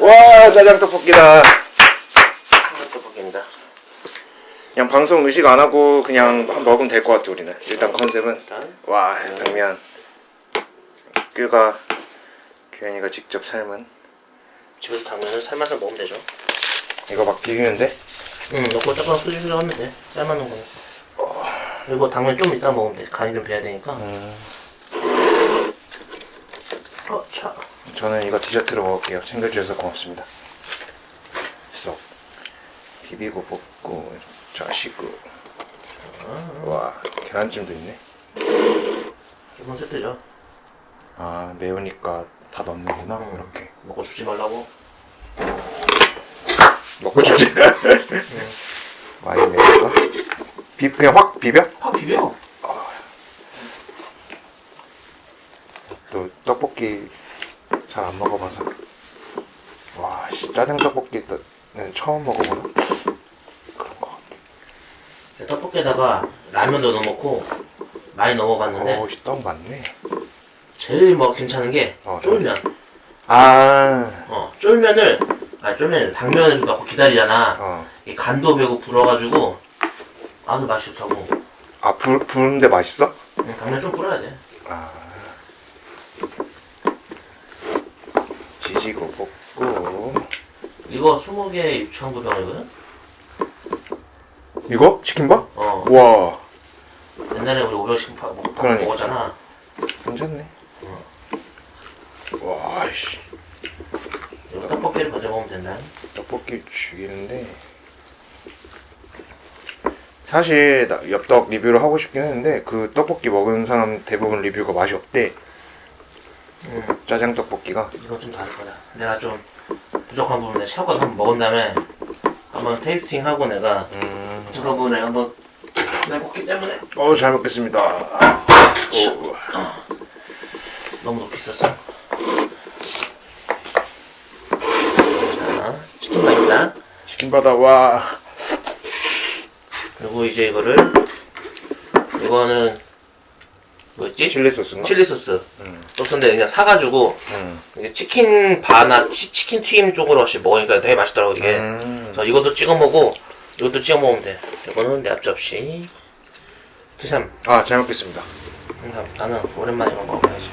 와 짜장 떡볶이다. 떡볶이입니다. 그냥 방송 의식 안 하고 그냥 먹으면 될 것 같아 우리는. 일단 컨셉은 일단 와 당면 끄가 규현이가 직접 삶은 집에서 당면을 삶아서 먹으면 되죠. 이거 막 비비면 돼? 응, 넣고 조금 끓이려 하면 돼. 삶아놓은 거. 그리고 당면 좀 이따 먹으면 돼. 간이 좀 배야 되니까. 어, 차. 저는 이거 디저트로 먹을게요. 챙겨주셔서 고맙습니다. 쏙 비비고 볶고 자시고 와 계란찜도 있네. 기본 세트죠. 아 매우니까 다 넣는구나 음. 이렇게 먹고 주지 말라고. 먹고 주지. 많이 매운가? 비 그냥 확 비벼? 파 비벼. 또 떡볶이 잘 안 먹어봐서 와 씨, 짜장 떡볶이는 처음 먹어보나? 그런 것 같아. 떡볶이에다가 라면도 넣어놓고 많이 넣어봤는데 오, 씨, 떡 많네. 제일 뭐 괜찮은 게 어, 쫄면. 아, 어, 쫄면을 아 쫄면 당면을 넣고 기다리잖아. 어. 이 간도 배고 불어가지고 아주 맛이 좋다고. 아, 부, 부는데 맛있어? 응, 당면 좀 불어야 돼. 아. 지지고 볶고. 이거 20개 6,900원이거든? 이거? 치킨밥? 어. 와, 옛날에 우리 500원씩 파, 먹, 그러니까. 먹었잖아. 괜찮네. 와, 씨. 이거 떡볶이를 먼저 먹으면 된다. 떡볶이 죽이는데. 사실 나 엽떡 리뷰를 하고 싶긴 했는데 그 떡볶이 먹은 사람 대부분 리뷰가 맛이 없대. 응. 짜장 떡볶이가. 이건 좀 다를 거다. 내가 좀 부족한 부분 내가 샤워 한번 먹은 다음에 한번 테이스팅 하고 내가 음. 부족한 부분 내가 한번 내먹기 때문에 어, 잘 먹겠습니다. 오. 너무 높이 있었어. 자, 치킨밥입니다. 치킨 바다 와. 그리고 이제 이거를 이거는 뭐였지? 칠리 소스인가? 칠리 소스. 음. 소스인데 그냥 사가지고 음. 이게 치킨 바나 치, 치킨 튀김 쪽으로 혹시 먹으니까 되게 맛있더라고 이게. 음. 그래서 이것도 찍어 먹고 이것도 찍어 먹으면 돼. 이거는 내 앞접시. 두삼. 아, 잘 먹겠습니다. 음, 나는 오랜만에 이거 먹어야지.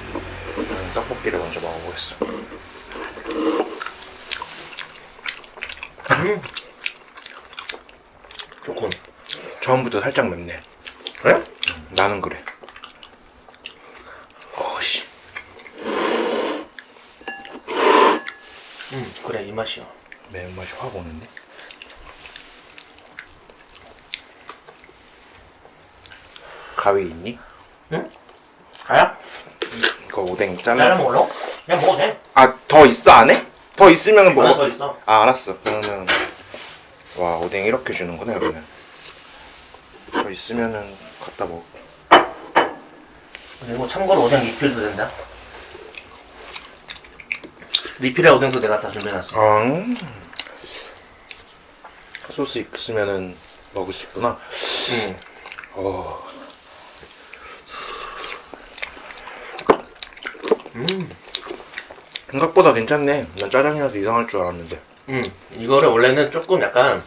음, 떡볶이를 먼저 먹어보겠어. 좋군. 처음부터 살짝 맵네. 그래? 나는 그래. 어씨. 음 그래 이 맛이야. 매운맛이 확 오는데? 가위 있니? 응? 가야? 이거 오뎅 잘라 잘라. 먹을러? 그냥 먹어도 돼. 아, 더 있어, 안에? 더 있으면 하나 먹어. 더 있어. 아, 알았어. 그러면. 와, 오뎅 이렇게 주는구나, 여기는. 더 있으면은 갖다 먹을게. 그리고 참고로 오뎅 리필도 된다. 리필할 오뎅도 내가 다 준비해놨어. 아, 음. 소스 있으면은 먹을 수 있구나. 응. 어. 음. 생각보다 괜찮네. 난 짜장이라서 이상할 줄 알았는데. 음. 이거를 원래는 조금 약간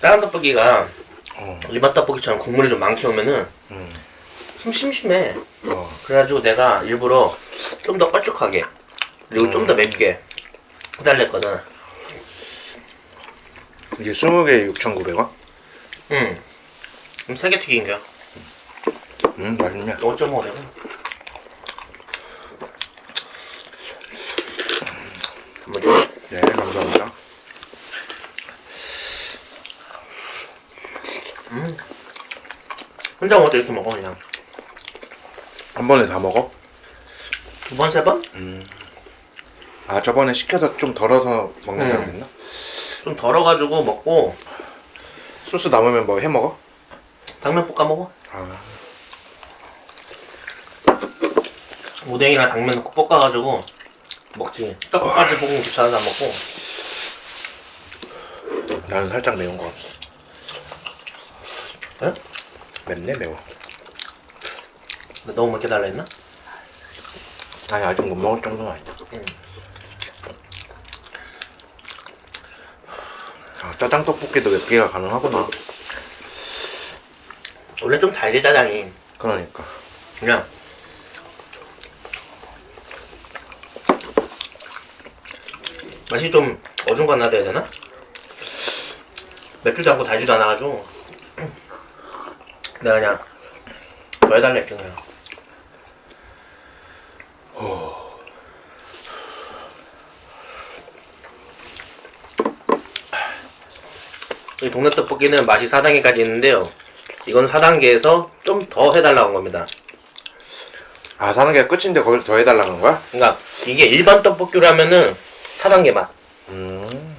다른 떡볶이가 어. 일반 떡볶이처럼 국물이 좀 많게 오면은 음. 좀 심심해. 어. 그래가지고 내가 일부러 좀더 뻘쭉하게 그리고 좀 더 맵게 해달랬거든. 이게 20개에 6,900원? 응. 그럼 세개 튀긴 거야. 음, 맛있네. 5.5래. 한번 줘. 네, 감사합니다. 혼자 먹을 때 이렇게 먹어 그냥. 한 번에 다 먹어? 두 번, 세 번? 아, 저번에 시켜서 좀 덜어서 먹는다고 음. 했나? 좀 덜어가지고 먹고 소스 남으면 뭐 해 먹어? 당면 볶아 먹어. 아, 오뎅이랑 당면 넣고 볶아가지고 먹지. 떡까지 볶으면 귀찮아서 안 먹고. 나는 살짝 매운 거 같아. 응? 맵네, 매워. 너무 맵게 달라 했나? 아니, 아직 못 먹을 정도는 아니다. 응. 짜장 떡볶이도 몇 개가 가능하구나. 원래 좀 달게 짜장이 그러니까. 그냥 맛이 좀 어중간하다 해야 되나? 맵지도 않고 달지도 않아가지고 내가 그냥 더 해달라 했죠 그냥 이 동네 떡볶이는 맛이 4단계까지 있는데요 이건 4단계에서 좀 더 해달라고 한 겁니다 아 사는 게 끝인데 거기서 더 해달라는 거야? 그러니까 이게 일반 떡볶이라면은 4단계 맛 음.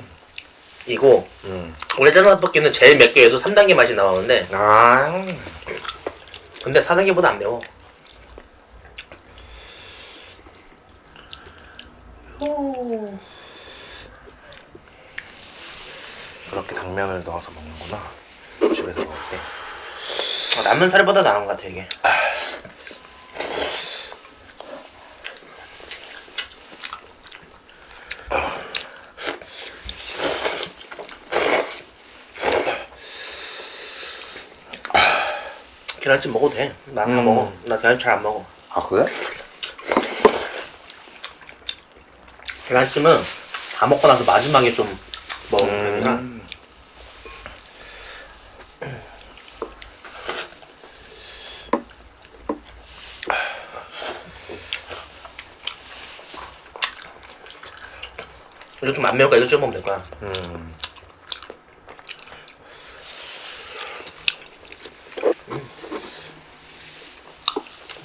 이고 음. 원래 짜장 떡볶이는 제일 맵게 해도 3단계 맛이 나오는데 아. 근데 4단계보다 안 매워 오. 당면을 넣어서 먹는구나. 집에서 먹을 때. 아, 라면 사리보다 나은 것 같아 이게 계란찜 먹어도 돼. 나 다 음. 먹어. 나 계란 잘안 먹어. 아 그래? 계란찜은 다 먹고 나서 마지막에 좀 되구나. 음. 이거 좀 안 매울까? 이거 찍어 먹으면 될 거야. 음.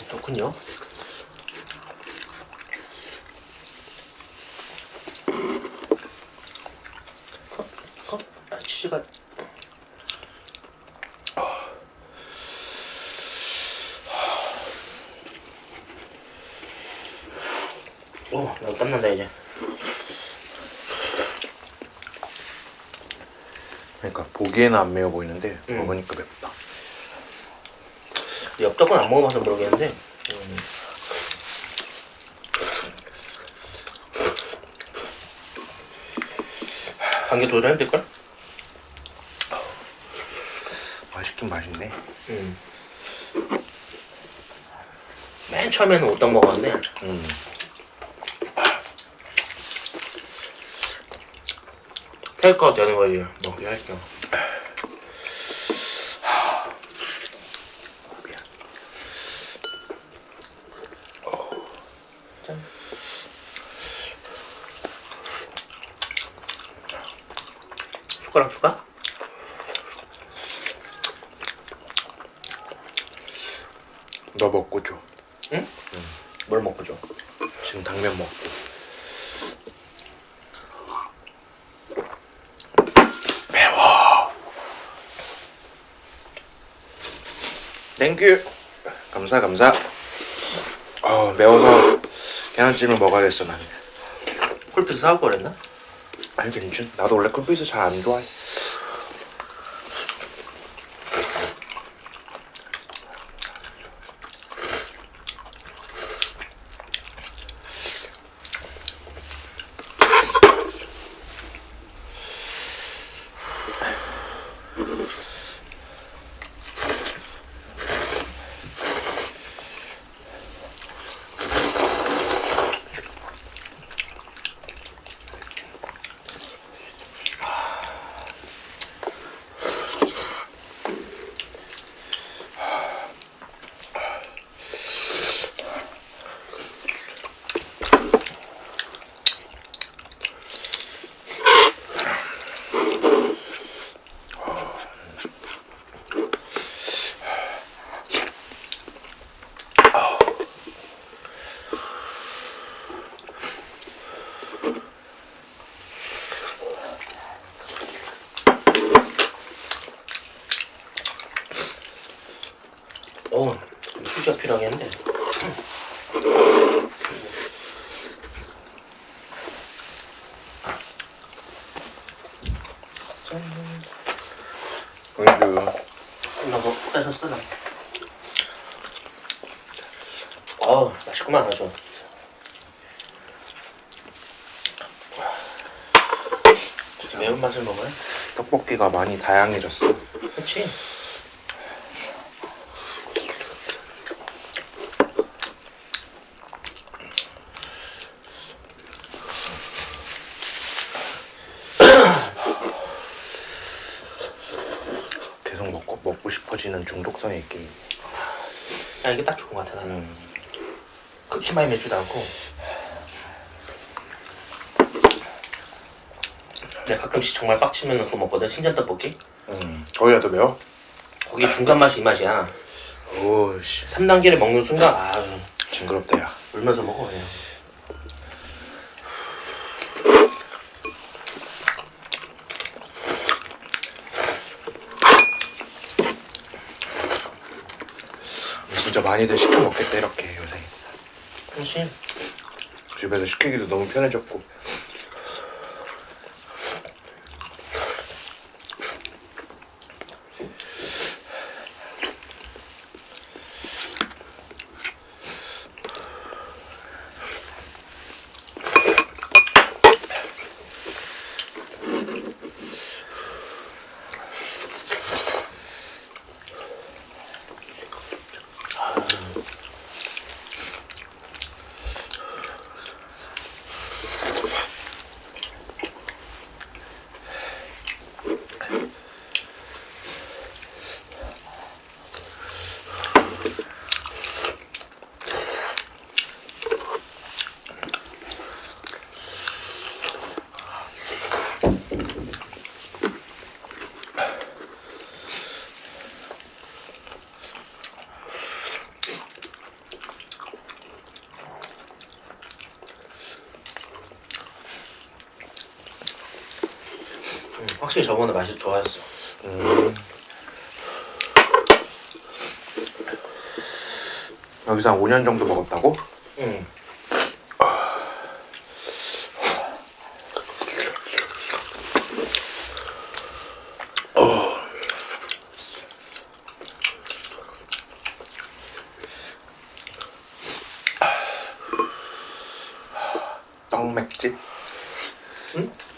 좋군요. 어? 어? 아, 치즈가 오, 나도 땀난다 이제. 그러니까 보기에는 안 매워 보이는데 음. 먹으니까 맵다. 엽떡은 안 먹어봐서 모르겠는데. 음. 관계 조절 힘들걸? 맛있긴 맛있네. 음. 맨 처음에는 오떡 먹었는데 음. 테이크아웃 되는 거지 먹기 할게요 줄까? 너 먹고 줘. 응? 뭘 먹고 줘? 지금 당면 먹고. 매워. 땡큐. 감사 감사. 어 매워서 계란찜을 먹어야겠어 나는. 콜피스 사올 거랬나? 아니 괜찮. 나도 원래 쿨피스 잘 안 좋아해. 어, 휴지가 필요하겠는데. 땡큐. 나도 빼서 쓰라. 어, 맛있구만 아주. 매운 맛을 먹어요? 떡볶이가 많이 다양해졌어. 그치? 계속 먹고 먹고 싶어지는 중독성이 있긴. 야 이게 딱 좋은 것 같아 나는 음. 그렇게 많이 맵지도 않고 내가 가끔씩 정말 빡치면 그거 먹거든 신전 떡볶이 음. 거기가 더 매워? 거기 중간 맛이 이 맛이야 오씨 3단계를 먹는 순간 아 징그럽다 야. 울면서 먹어 그냥 진짜 많이들 시켜 먹겠다 이렇게 요새. 그렇지 집에서 시키기도 너무 편해졌고. 음, 확실히 저번에 맛이 좋아졌어 음. 여기서 한 5년 정도 먹었다고? 응 떡맥집? 응?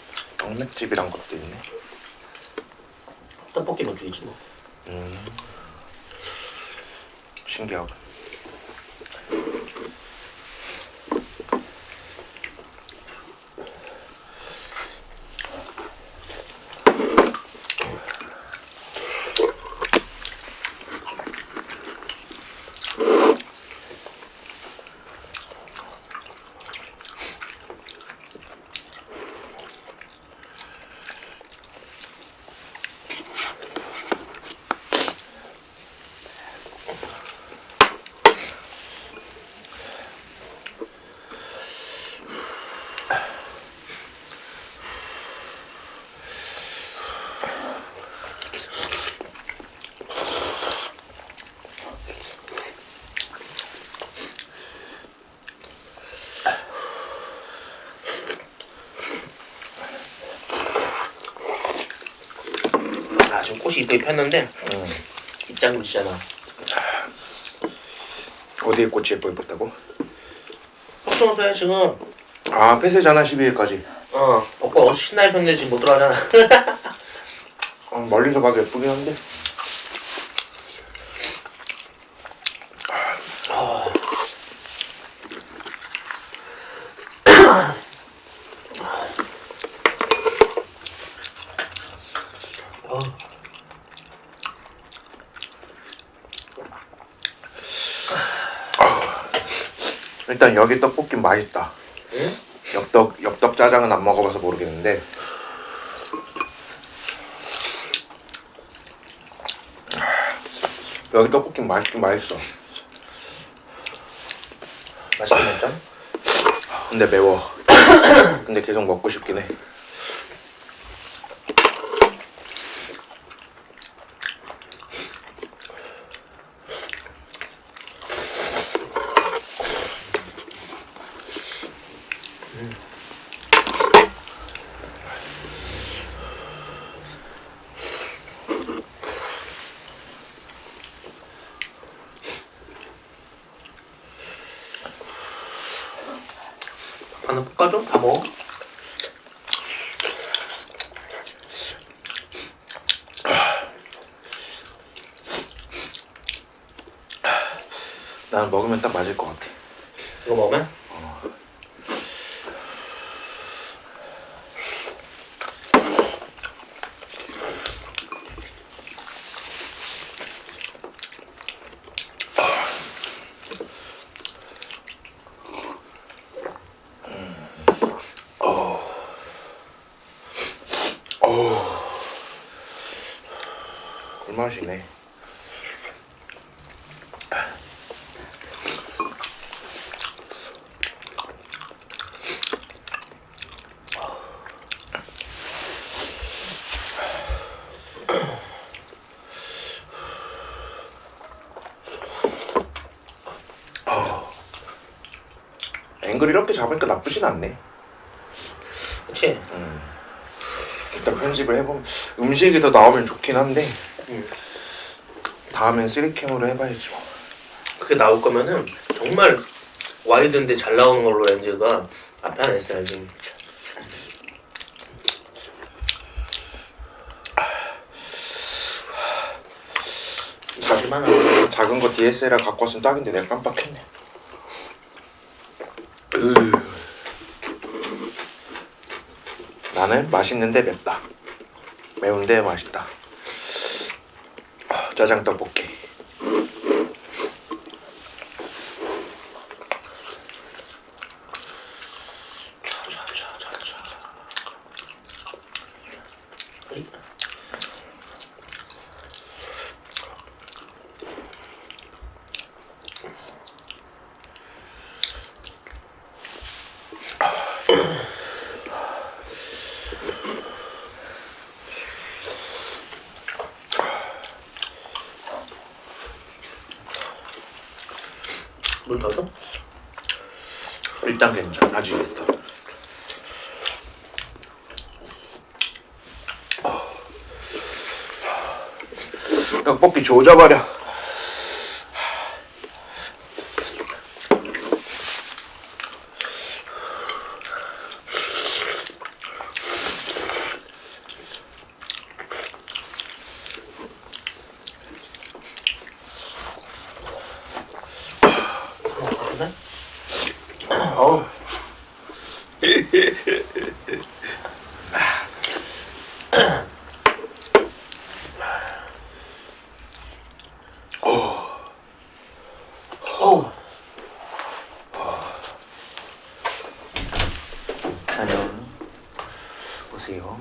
떡맥집이란 것도 있네. 떡볶이 먹기지 뭐 음. 신기하고. 아 폈는데 음. 입장이 붙이잖아 어디에 꽃이 예뻐 예뻤다고? 속성소야 지금 아, 폐쇄잖아, 12일까지. 어 오빠 어서 신나게 폈는데 지금 못 들어가잖아 어, 멀리서 봐도 예쁘긴 한데. 일단 여기 떡볶이 맛있다. 응? 엽떡, 엽떡 짜장은 안 먹어봐서 모르겠는데. 여기 떡볶이 맛있긴 맛있어. 맛있긴 했죠? 근데 매워. 근데 계속 먹고 싶긴 해. 나는 먹으면 딱 맞을 것 같아. 이거 먹으면? 꿀맛이네. 앵글 이렇게 잡으니까 나쁘진 않네. 그치? 일단 편집을 해보면 음식이 더 나오면 좋긴 한데 응. 다음엔 3캠으로 해봐야지 뭐. 그게 나올 거면은 정말 와이드인데 잘 나오는 걸로 렌즈가 앞에 하나 있어야지. 작은 거 DSLR 갖고 왔으면 딱인데 내가 깜빡했네. 나는 맛있는데 맵다. 매운데 맛있다. 아, 짜장 떡볶이. 줘? 일단 괜찮아. 아직 있어. 떡볶이 조져버려. 같은데? 어우. 어우. 안녕. 오세요.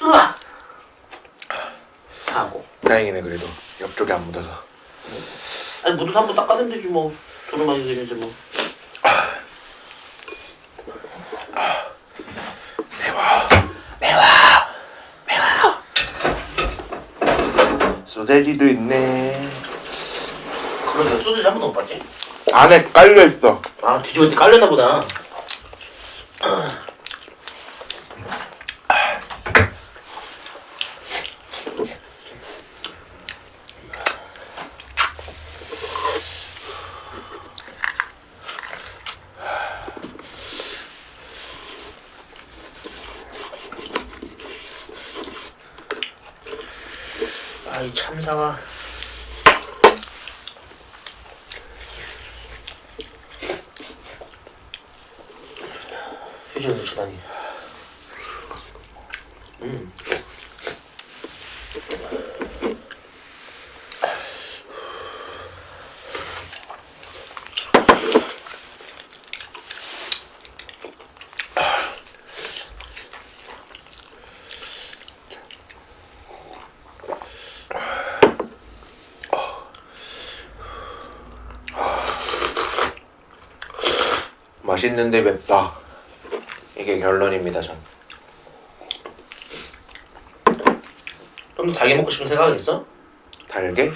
으악! 사고. 다행이네 그래도 옆쪽에 안 묻어서. 아니 모두 한번 닦아내면 되지 뭐. 돈을 많이 들이지 뭐. 소세지도 있네. 그러게 소세지 한 번도 못 봤지? 안에 깔려 있어. 아 뒤집을 때 깔렸나 보다. 휴지를 넣치다니 음. 맛있는데 맵다. 이게 결론입니다 전. 좀더 달게 먹고 싶은 생각은 있어? 달게?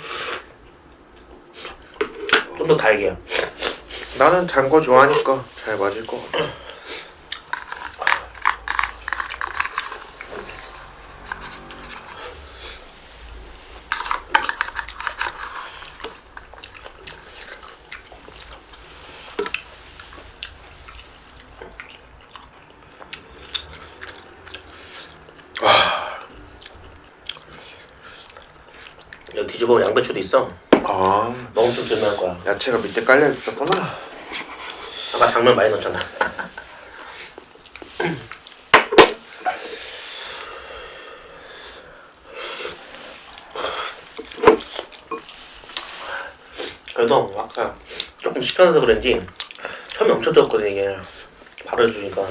좀 더 달게요. 나는 단 거 좋아하니까 잘 맞을 것 같아. 이거 양배추도 있어. 아 너무 좀 들면 할 거야. 야채가 밑에 깔려 있었구나. 아까 당면 많이 넣었잖아. 그래도 아까 조금 시켜놔서 그런지 처음에 엄청 뜨겁거든 이게 바로 해주니까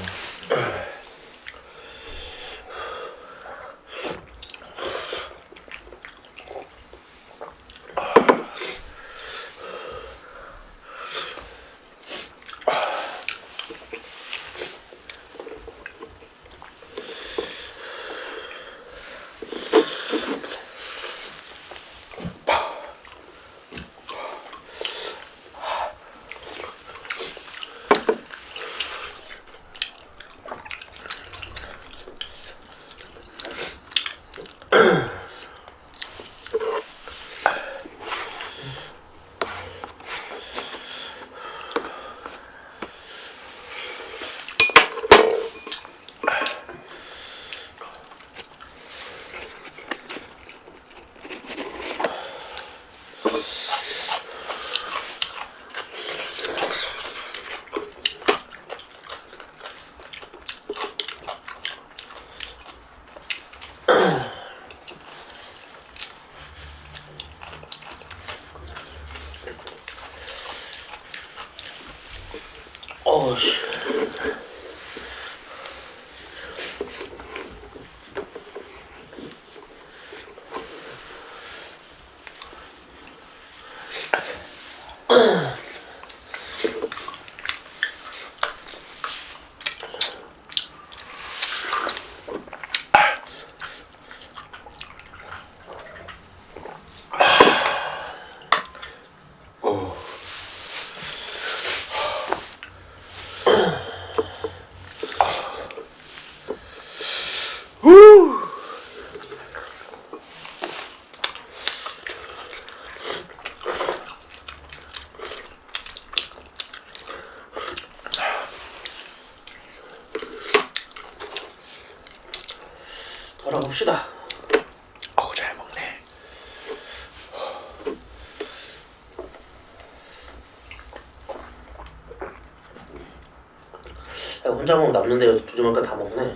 자 먹으면 남는데 두 조만간 다 먹네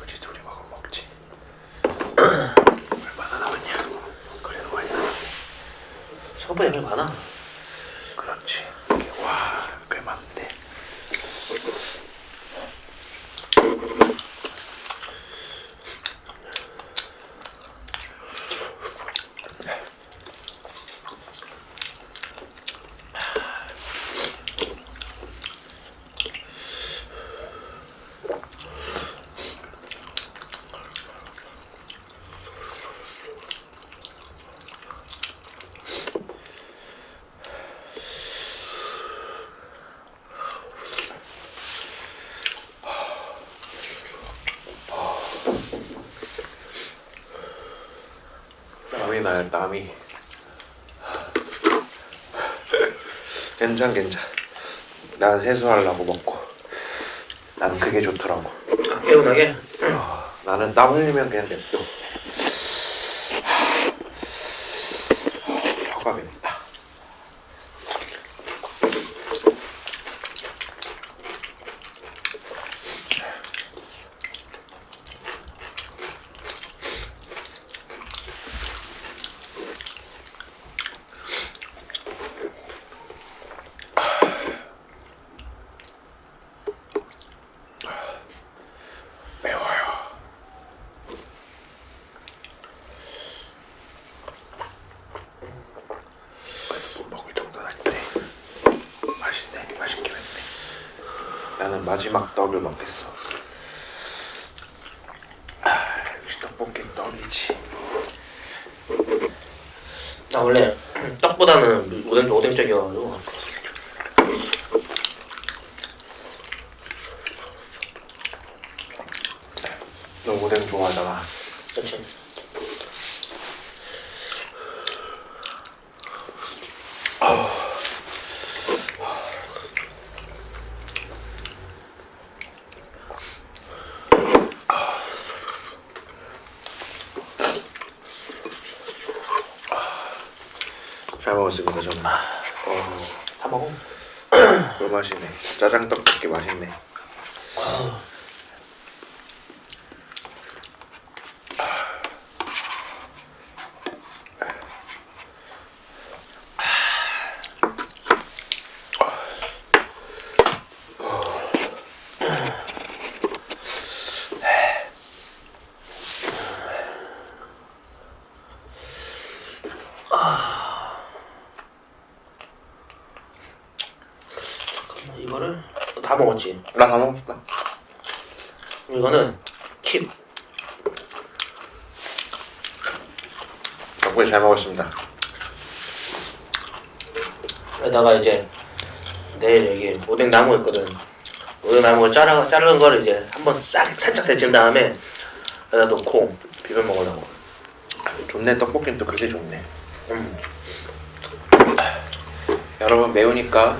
그지 둘이 먹으면 먹지. 얼마나 남았냐? 그래도 많이 남았네. 생각보다 꽤 많아 나요, 땀이. 괜찮, 괜찮. 난 세수하려고 먹고. 난 그게 좋더라고. 아, 개운하게 어, 나는 땀 흘리면 그냥 냅둬. 혀가 맵다. 매워요. 그래도 못 먹을 정도는 아닌데 맛있네, 맛있게 맵네. 나는 떡을 먹겠어. 아, 역시 떡볶이 떡이지. 나 원래 떡보다는 오뎅 오뎅 쪽이어가지고 너 오뎅 좋아하잖아. 그렇지 잘 먹었습니다 저는. 어, 다 먹어. 꿀 맛이네. 짜장 떡볶이 맛있네. 이거를 다 먹었지. 나 다 먹었다. 이거는 킵. 덕분에 잘 먹었습니다. 여기다가 이제 내일 여기 오뎅 나무 있거든. 오뎅 나무 자르 자른 거를 이제 한번 싹 살짝 데친 다음에 여기다 놓고 비벼 먹으려고. 좋네 떡볶이는 또 그게 좋네. 음. 여러분 매우니까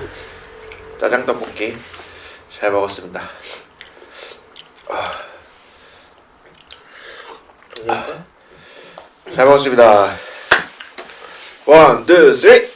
짜장 떡볶이 잘 먹었습니다. 그러니까 잘 먹었습니다. 원, 투, 쓰리.